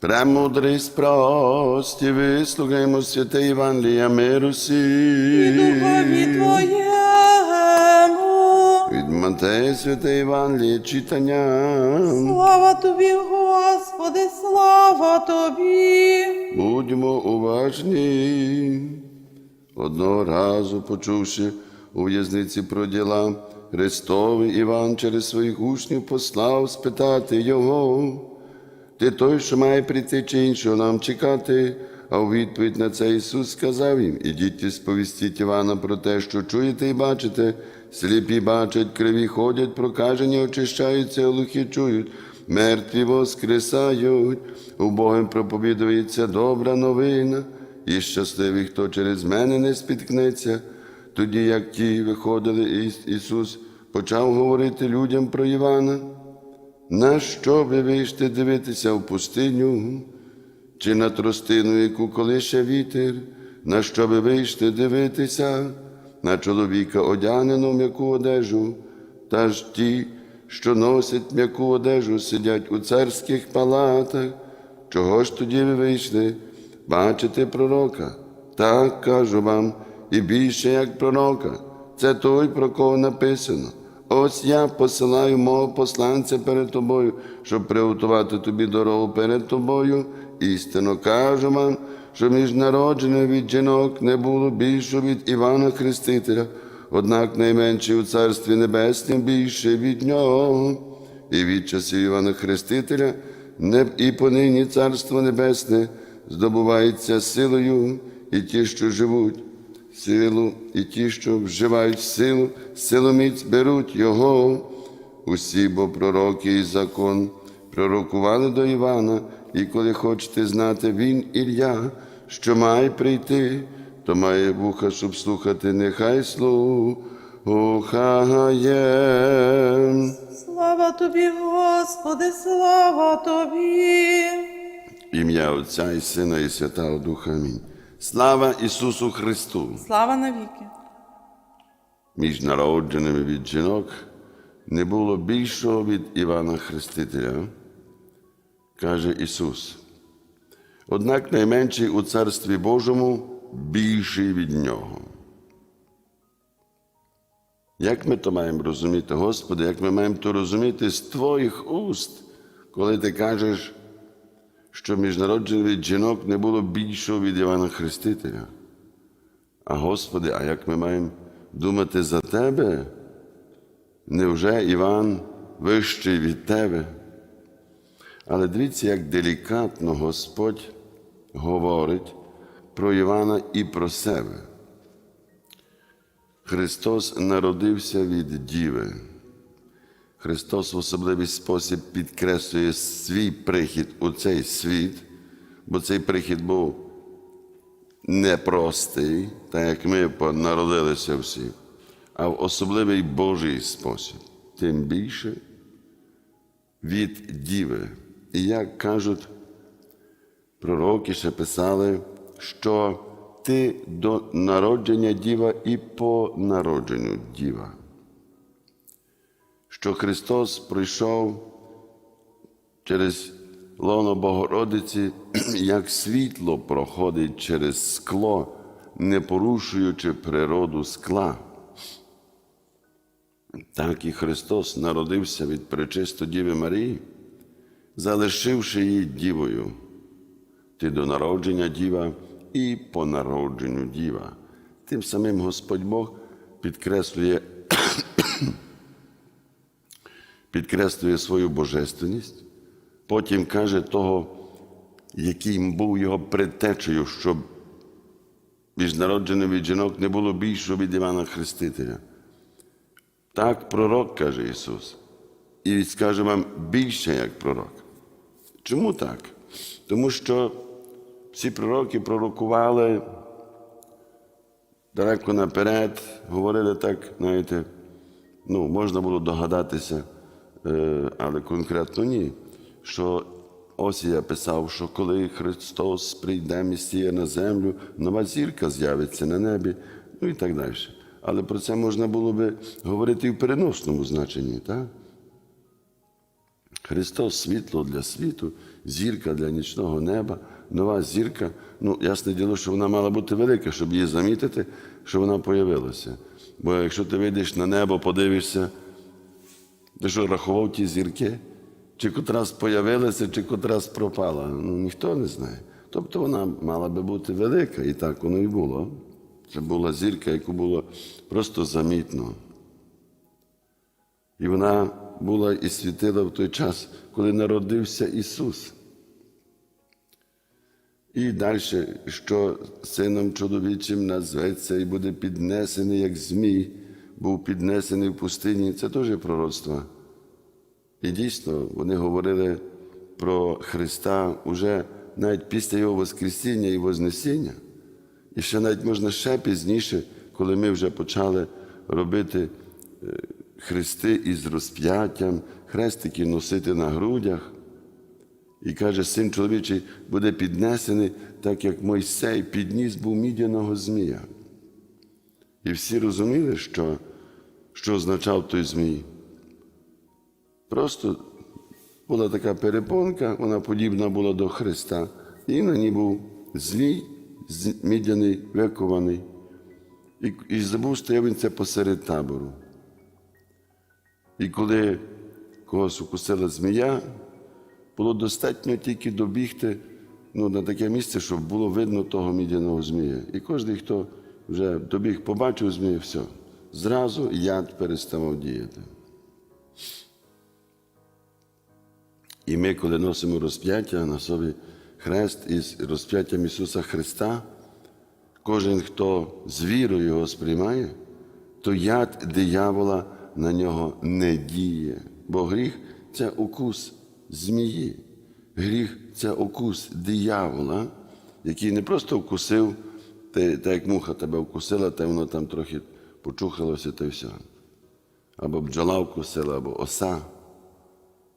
Премудрість прості, вислухаймо святе Євангелія миру і духові Твоєму. Від Матея святе Євангеліє читання. Слава Тобі, Господи, слава Тобі. Будьмо уважні. Одного разу, почувши у в'язниці про діла Христові, Іван через своїх учнів послав спитати його. Ти той, що має прийти чи іншого нам чекати? А у відповідь на це Ісус сказав їм: Ідіть і сповістіть Івана про те, що чуєте і бачите. Сліпі бачать, криві ходять, прокажені очищаються, глухі чують, мертві воскресають, убогим проповідується добра новина, і щасливий, хто через мене не спіткнеться. Тоді, як ті виходили, Ісус почав говорити людям про Івана. На що ви вийшли дивитися в пустиню, чи на тростину, яку колише вітер, на що ви вийшли дивитися, на чоловіка одягнену м'яку одежу, та ж ті, що носять м'яку одежу, сидять у царських палатах. Чого ж тоді ви вийшли? Бачите пророка? Так кажу вам, і більше як пророка. Це той, про кого написано. Ось я посилаю мого посланця перед тобою, щоб приготувати тобі дорогу перед тобою. Істинно кажу вам, що між народженими від жінок не було більшого від Івана Хрестителя, однак найменший у Царстві Небеснім більше від нього. І від часів Івана Хрестителя не і понині Царство Небесне здобувається силою, і ті, що живуть силу, і ті, що вживають силу, силоміць беруть Його. Усі бо пророки і закон пророкували до Івана, і коли хочете знати, він Ілля, що має прийти, то має вуха, щоб слухати, нехай слухає. Слава Тобі, Господи, слава Тобі. Ім'я Отця і Сина, і Святого Духа. Амінь. Слава Ісусу Христу! Слава навіки. між народженими від жінок не було більшого від Івана Хрестителя, каже Ісус. Однак найменший у Царстві Божому більший від Нього. Як ми то маємо розуміти, Господи, як ми маємо то розуміти з Твоїх уст, коли ти кажеш, що між народженими від жінок не було більшого від Івана Хрестителя? А Господи, а як ми маємо думати за Тебе? Невже Іван вищий від Тебе? Але дивіться, як делікатно Господь говорить про Івана і про себе. Христос народився від Діви. Христос в особливий спосіб підкреслює свій прихід у цей світ, бо цей прихід був непростий, так як ми народилися всі, а в особливий Божий спосіб, тим більше від Діви. І як кажуть, пророки ще писали, що ти до народження діва і по народженню діва. Що Христос прийшов через лоно Богородиці, як світло проходить через скло, не порушуючи природу скла. Так і Христос народився від пречисто Діви Марії, залишивши її дівою. Ти до народження діва і по народженню діва. Тим самим Господь Бог підкреслює підкреслює свою божественність, потім каже того, яким був його предтечею, щоб між народженим від жінок не було більшого від Івана Хрестителя. Так пророк каже Ісус. І скаже вам більше як пророк. Чому так? Тому що всі пророки пророкували далеко наперед, говорили так, знаєте, ну, можна було догадатися, але конкретно ні. Що Осія писав, що коли Христос прийде Месія на землю, нова зірка з'явиться на небі, ну і так далі. Але про це можна було би говорити і в переносному значенні, так? Христос світло для світу, зірка для нічного неба, нова зірка. Ну, ясне діло, що вона мала бути велика, щоб її замітити, що вона появилася. Бо якщо ти вийдеш на небо, подивишся, ти що рахував ті зірки? Чи котрась появилася, чи котрась пропала? Ну, ніхто не знає. Тобто вона мала би бути велика, і так воно і було. Це була зірка, яку було просто замітно. І вона була і світила в той час, коли народився Ісус. І далі, що сином чоловічим назветься і буде піднесений, як змій, був піднесений в пустині, це теж пророцтво. І дійсно, вони говорили про Христа уже навіть після Його Воскресіння і Вознесіння. І ще навіть можна ще пізніше, коли ми вже почали робити е, хрести із розп'яттям, хрестики носити на грудях. І каже, син чоловічий буде піднесений, так як Мойсей підніс був мідяного змія. І всі розуміли, що, що означав той змій. Просто була така перепонка, вона подібна була до Христа, і на ній був змій, мідяний, викований. І, і забув, стояв він це посеред табору. І коли когось укусила змія, було достатньо тільки добігти ну, на таке місце, щоб було видно того мідяного змія. І кожен, хто вже добіг, побачив змію, все. Зразу яд переставав діяти. І ми, коли носимо розп'яття на собі хрест із розп'яттям Ісуса Христа, кожен, хто з вірою його сприймає, то яд диявола на нього не діє. Бо гріх це укус змії. Гріх це укус диявола, який не просто вкусив, та, та як муха тебе вкусила, та воно там трохи почухалося, та й все. Або бджола вкусила, або оса.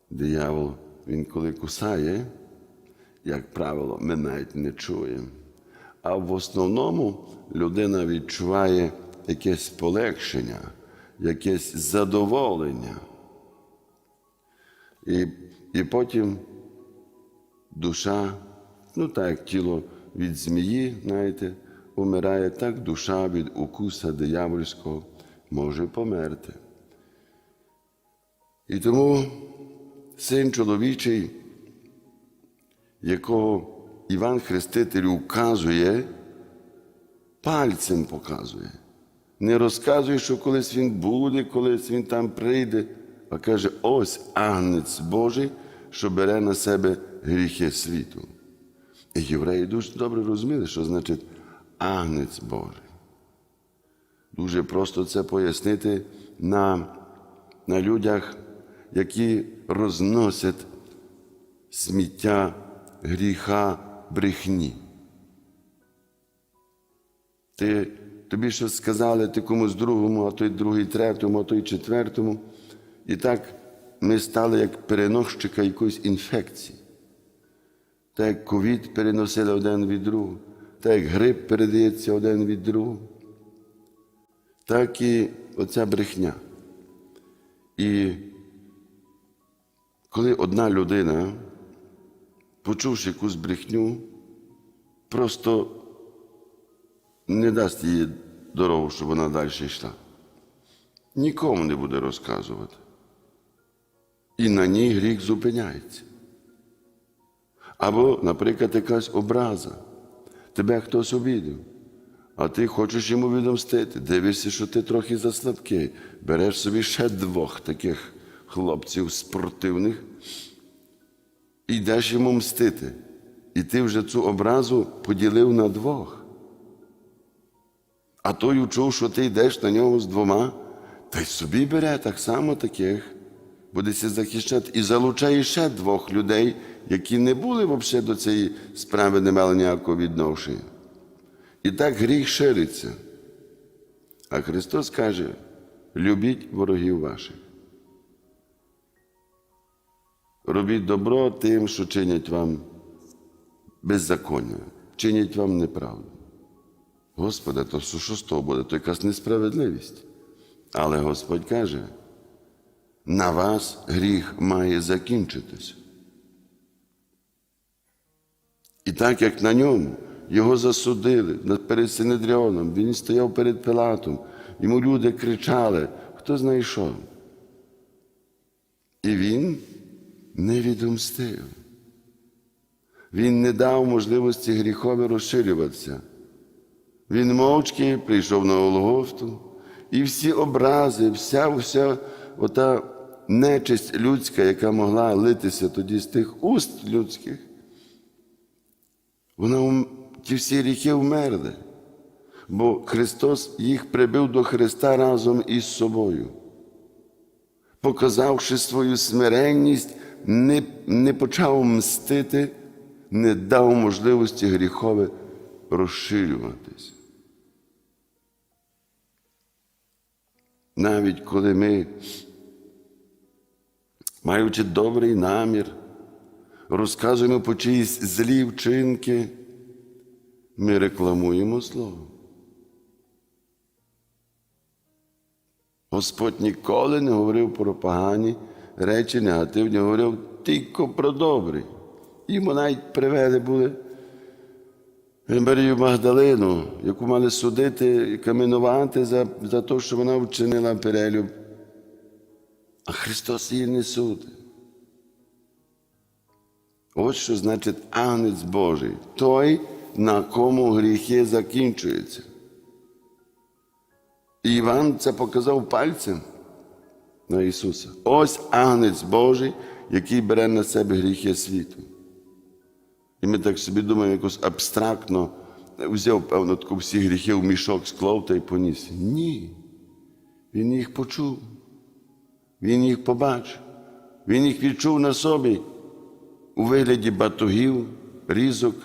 Диявол, він коли кусає, як правило, ми навіть не чуємо. А в основному людина відчуває якесь полегшення, якесь задоволення. І, і потім душа, ну так як тіло від змії, знаєте, умирає, так душа від укуса диявольського може померти. І тому син чоловічий, якого Іван Хреститель указує, пальцем показує. Не розказує, що колись він буде, колись він там прийде, а каже: ось агнець Божий, що бере на себе гріхи світу. І євреї дуже добре розуміли, що значить агнець Божий. Дуже просто це пояснити на, на людях, які розносять сміття гріха брехні. Ти, тобі щось сказали, ти комусь другому, а той другий третьому, а той четвертому. І так ми стали як переносчика якоїсь інфекції. Так як ковід переносили один від другого, так як грип передається один від другого, так і оця брехня. І коли одна людина, почувши якусь брехню, просто не дасть їй дорогу, щоб вона далі йшла. Нікому не буде розказувати. І на ній гріх зупиняється. Або, наприклад, якась образа. Тебе хтось обідав, а ти хочеш йому відомстити. Дивишся, що ти трохи заслабкий. Береш собі ще двох таких хлопців спортивних і йдеш йому мстити. І ти вже цю образу поділив на двох. А той учув, що ти йдеш на нього з двома, та й собі бере так само таких, будеться захищати і залучає ще двох людей, які не були взагалі до цієї справи, не мали ніякого відношення. І так гріх шириться. А Христос каже: любіть ворогів ваших. Робіть добро тим, що чинять вам беззаконня, чинять вам неправду. Господи, то що з того буде? То якась несправедливість. Але Господь каже, на вас гріх має закінчитися. Так як на ньому його засудили перед Синедріоном, він стояв перед Пилатом, йому люди кричали, хто знайшов. І він не відомстив. Він не дав можливості гріхові розширюватися. Він мовчки прийшов на Голгофту, і всі образи, вся, вся ота нечисть людська, яка могла литися тоді з тих уст людських, вона ті всі гріхи вмерли, бо Христос їх прибив до Христа разом із собою, показавши свою смиренність, не, не почав мстити, не дав можливості гріхове розширюватися. Навіть коли ми, маючи добрий намір, розказуємо по чиїсь злі вчинки, ми рекламуємо слово. Господь ніколи не говорив про погані речі, негативні, говорив тільки про добрі. Йому навіть привели були Марію Магдалину, яку мали судити каменувати за, за те, що вона вчинила перелюб. А Христос її не судить. Ось що значить агнець Божий, той, на кому гріхи закінчуються. І Іван це показав пальцем на Ісуса. Ось агнець Божий, який бере на себе гріхи світу. І ми так собі думаємо, якось абстрактно взяв, певно, таку всі гріхи в мішок склав та й поніс. Ні. Він їх почув. Він їх побачив. Він їх відчув на собі у вигляді батогів, різок,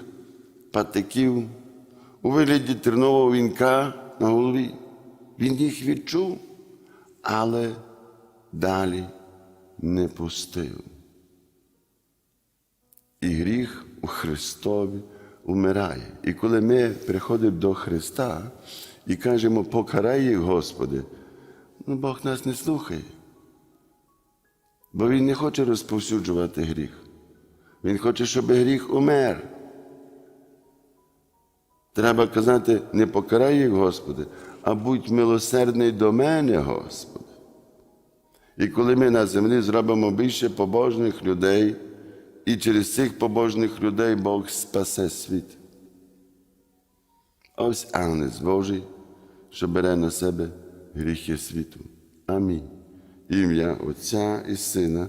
патиків, у вигляді тернового вінка на голові. Він їх відчув, але далі не пустив. І гріх у Христові умирає. І коли ми приходимо до Христа і кажемо, покарай їх, Господи, ну Бог нас не слухає. Бо Він не хоче розповсюджувати гріх. Він хоче, щоб гріх умер. Треба казати, не покарай їх, Господи, а будь милосердний до мене, Господи. І коли ми на землі зробимо більше побожних людей, і через цих побожних людей Бог спасе світ. Ось Агнець Божий, що бере на себе гріхи світу. Амінь. Ім'я Отця і Сина